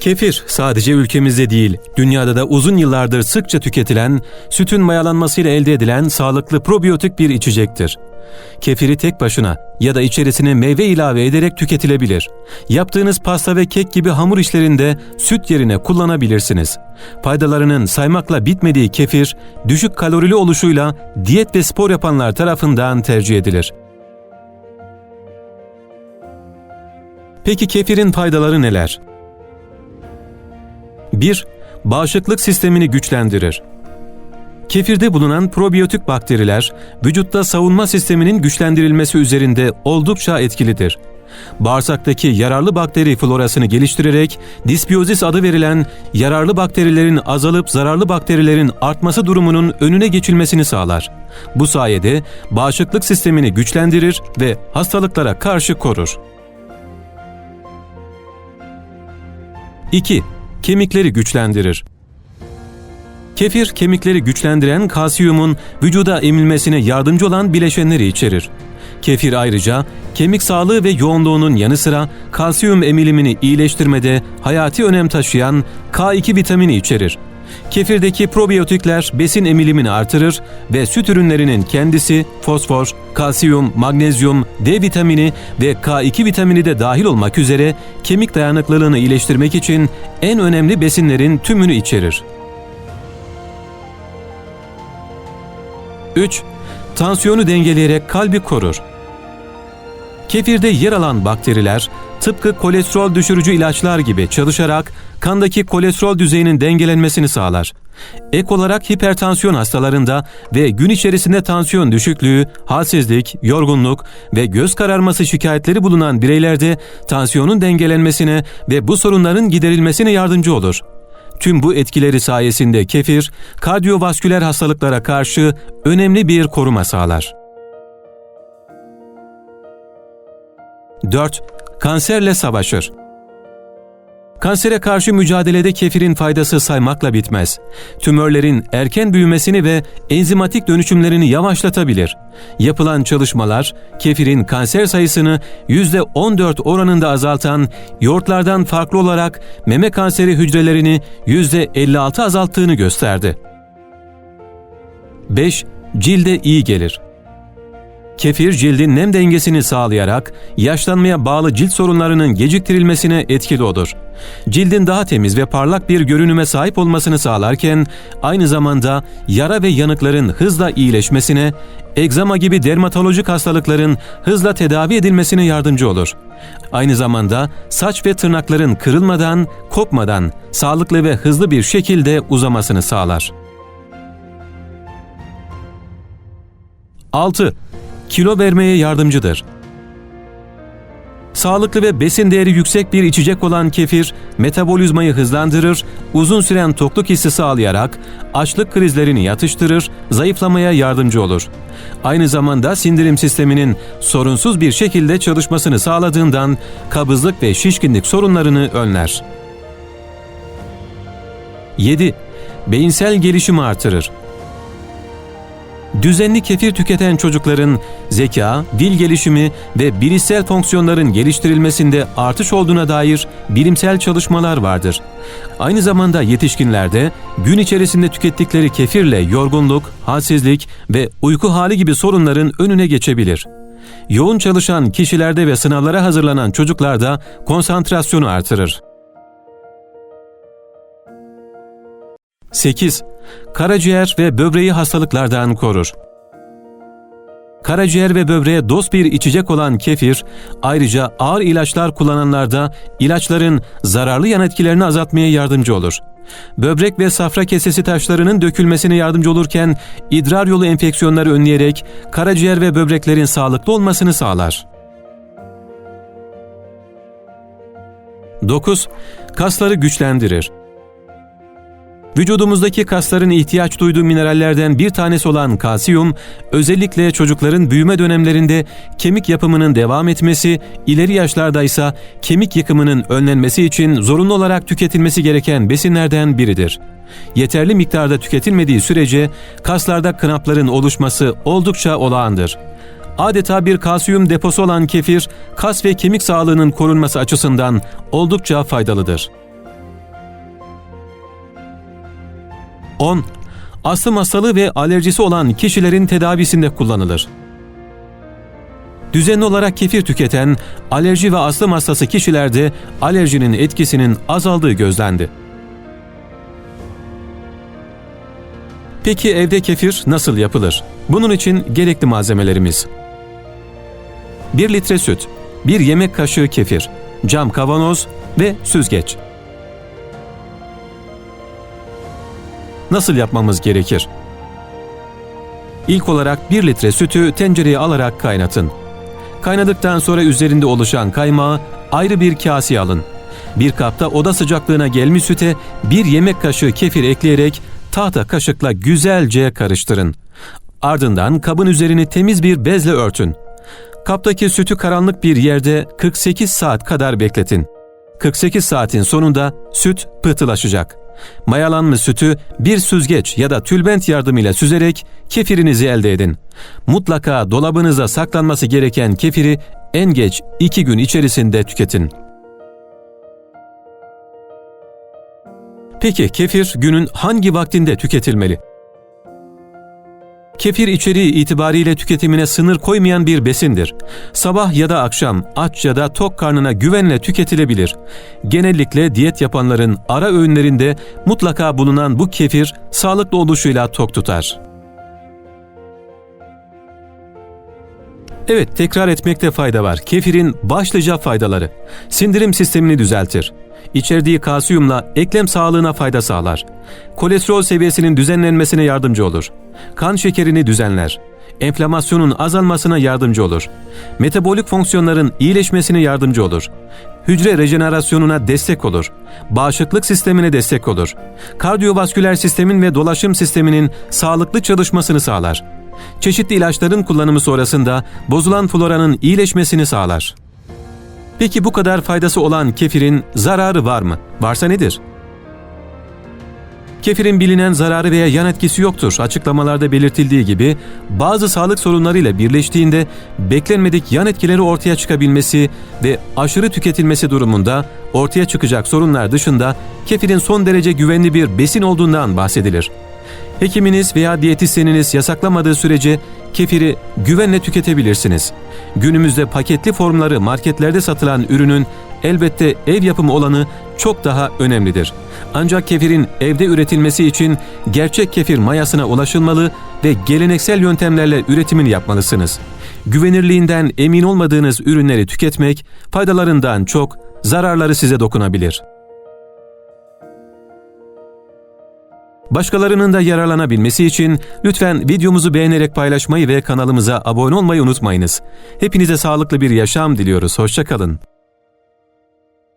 Kefir sadece ülkemizde değil, dünyada da uzun yıllardır sıkça tüketilen, sütün mayalanmasıyla elde edilen sağlıklı probiyotik bir içecektir. Kefiri tek başına ya da içerisine meyve ilave ederek tüketilebilir. Yaptığınız pasta ve kek gibi hamur işlerinde süt yerine kullanabilirsiniz. Faydalarının saymakla bitmediği kefir, düşük kalorili oluşuyla diyet ve spor yapanlar tarafından tercih edilir. Peki kefirin faydaları neler? 1. Bağışıklık sistemini güçlendirir. Kefirde bulunan probiyotik bakteriler, vücutta savunma sisteminin güçlendirilmesi üzerinde oldukça etkilidir. Bağırsaktaki yararlı bakteri florasını geliştirerek disbiyozis adı verilen yararlı bakterilerin azalıp zararlı bakterilerin artması durumunun önüne geçilmesini sağlar. Bu sayede bağışıklık sistemini güçlendirir ve hastalıklara karşı korur. 2 kemikleri güçlendirir. Kefir, kemikleri güçlendiren kalsiyumun vücuda emilmesine yardımcı olan bileşenleri içerir. Kefir ayrıca kemik sağlığı ve yoğunluğunun yanı sıra kalsiyum emilimini iyileştirmede hayati önem taşıyan K2 vitamini içerir. Kefirdeki probiyotikler besin emilimini artırır ve süt ürünlerinin kendisi fosfor, kalsiyum, magnezyum, D vitamini ve K2 vitamini de dahil olmak üzere kemik dayanıklılığını iyileştirmek için en önemli besinlerin tümünü içerir. 3. Tansiyonu dengeleyerek kalbi korur. Kefirde yer alan bakteriler tıpkı kolesterol düşürücü ilaçlar gibi çalışarak kandaki kolesterol düzeyinin dengelenmesini sağlar. Ek olarak hipertansiyon hastalarında ve gün içerisinde tansiyon düşüklüğü, halsizlik, yorgunluk ve göz kararması şikayetleri bulunan bireylerde tansiyonun dengelenmesine ve bu sorunların giderilmesine yardımcı olur. Tüm bu etkileri sayesinde kefir, kardiyovasküler hastalıklara karşı önemli bir koruma sağlar. 4. Kanserle savaşır. Kansere karşı mücadelede kefirin faydası saymakla bitmez. Tümörlerin erken büyümesini ve enzimatik dönüşümlerini yavaşlatabilir. Yapılan çalışmalar kefirin kanser sayısını %14 oranında azaltan, yoğurtlardan farklı olarak meme kanseri hücrelerini %56 azalttığını gösterdi. 5. Cilde iyi gelir. Kefir cildin nem dengesini sağlayarak yaşlanmaya bağlı cilt sorunlarının geciktirilmesine etkili olur. Cildin daha temiz ve parlak bir görünüme sahip olmasını sağlarken aynı zamanda yara ve yanıkların hızla iyileşmesine, egzama gibi dermatolojik hastalıkların hızla tedavi edilmesine yardımcı olur. Aynı zamanda saç ve tırnakların kırılmadan, kopmadan sağlıklı ve hızlı bir şekilde uzamasını sağlar. 6 kilo vermeye yardımcıdır. Sağlıklı ve besin değeri yüksek bir içecek olan kefir, metabolizmayı hızlandırır, uzun süren tokluk hissi sağlayarak açlık krizlerini yatıştırır, zayıflamaya yardımcı olur. Aynı zamanda sindirim sisteminin sorunsuz bir şekilde çalışmasını sağladığından kabızlık ve şişkinlik sorunlarını önler. 7. Beyinsel gelişimi artırır. Düzenli kefir tüketen çocukların zeka, dil gelişimi ve bilişsel fonksiyonların geliştirilmesinde artış olduğuna dair bilimsel çalışmalar vardır. Aynı zamanda yetişkinlerde gün içerisinde tükettikleri kefirle yorgunluk, halsizlik ve uyku hali gibi sorunların önüne geçebilir. Yoğun çalışan kişilerde ve sınavlara hazırlanan çocuklarda konsantrasyonu artırır. 8. Karaciğer ve böbreği hastalıklardan korur. Karaciğer ve böbreğe dost bir içecek olan kefir, ayrıca ağır ilaçlar kullananlarda ilaçların zararlı yan etkilerini azaltmaya yardımcı olur. Böbrek ve safra kesesi taşlarının dökülmesine yardımcı olurken idrar yolu enfeksiyonları önleyerek karaciğer ve böbreklerin sağlıklı olmasını sağlar. 9. Kasları güçlendirir. Vücudumuzdaki kasların ihtiyaç duyduğu minerallerden bir tanesi olan kalsiyum, özellikle çocukların büyüme dönemlerinde kemik yapımının devam etmesi, ileri yaşlarda ise kemik yıkımının önlenmesi için zorunlu olarak tüketilmesi gereken besinlerden biridir. Yeterli miktarda tüketilmediği sürece kaslarda kınapların oluşması oldukça olağandır. Adeta bir kalsiyum deposu olan kefir, kas ve kemik sağlığının korunması açısından oldukça faydalıdır. 10. Astım hastalığı ve alerjisi olan kişilerin tedavisinde kullanılır. Düzenli olarak kefir tüketen alerji ve astım hastası kişilerde alerjinin etkisinin azaldığı gözlendi. Peki evde kefir nasıl yapılır? Bunun için gerekli malzemelerimiz. 1 litre süt, 1 yemek kaşığı kefir, cam kavanoz ve süzgeç. Nasıl yapmamız gerekir? İlk olarak 1 litre sütü tencereye alarak kaynatın. Kaynadıktan sonra üzerinde oluşan kaymağı ayrı bir kaseye alın. Bir kapta oda sıcaklığına gelmiş süte bir yemek kaşığı kefir ekleyerek tahta kaşıkla güzelce karıştırın. Ardından kabın üzerini temiz bir bezle örtün. Kaptaki sütü karanlık bir yerde 48 saat kadar bekletin. 48 saatin sonunda süt pıhtılaşacak. Mayalanmış sütü bir süzgeç ya da tülbent yardımıyla süzerek kefirinizi elde edin. Mutlaka dolabınıza saklanması gereken kefiri en geç 2 gün içerisinde tüketin. Peki kefir günün hangi vaktinde tüketilmeli? Kefir içeriği itibariyle tüketimine sınır koymayan bir besindir. Sabah ya da akşam aç ya da tok karnına güvenle tüketilebilir. Genellikle diyet yapanların ara öğünlerinde mutlaka bulunan bu kefir sağlıklı oluşuyla tok tutar. Evet, tekrar etmekte fayda var. Kefirin başlıca faydaları. Sindirim sistemini düzeltir. İçerdiği kalsiyumla eklem sağlığına fayda sağlar. Kolesterol seviyesinin düzenlenmesine yardımcı olur. Kan şekerini düzenler. Enflamasyonun azalmasına yardımcı olur. Metabolik fonksiyonların iyileşmesine yardımcı olur. Hücre rejenerasyonuna destek olur. Bağışıklık sistemine destek olur. Kardiyovasküler sistemin ve dolaşım sisteminin sağlıklı çalışmasını sağlar. Çeşitli ilaçların kullanımı sonrasında bozulan floranın iyileşmesini sağlar. Peki bu kadar faydası olan kefirin zararı var mı? Varsa nedir? Kefirin bilinen zararı veya yan etkisi yoktur. Açıklamalarda belirtildiği gibi bazı sağlık sorunlarıyla birleştiğinde beklenmedik yan etkileri ortaya çıkabilmesi ve aşırı tüketilmesi durumunda ortaya çıkacak sorunlar dışında kefirin son derece güvenli bir besin olduğundan bahsedilir. Hekiminiz veya diyetisyeniniz yasaklamadığı sürece kefiri güvenle tüketebilirsiniz. Günümüzde paketli formları marketlerde satılan ürünün elbette ev yapımı olanı çok daha önemlidir. Ancak kefirin evde üretilmesi için gerçek kefir mayasına ulaşılmalı ve geleneksel yöntemlerle üretimini yapmalısınız. Güvenirliğinden emin olmadığınız ürünleri tüketmek faydalarından çok zararları size dokunabilir.'' Başkalarının da yararlanabilmesi için lütfen videomuzu beğenerek paylaşmayı ve kanalımıza abone olmayı unutmayınız. Hepinize sağlıklı bir yaşam diliyoruz. Hoşçakalın.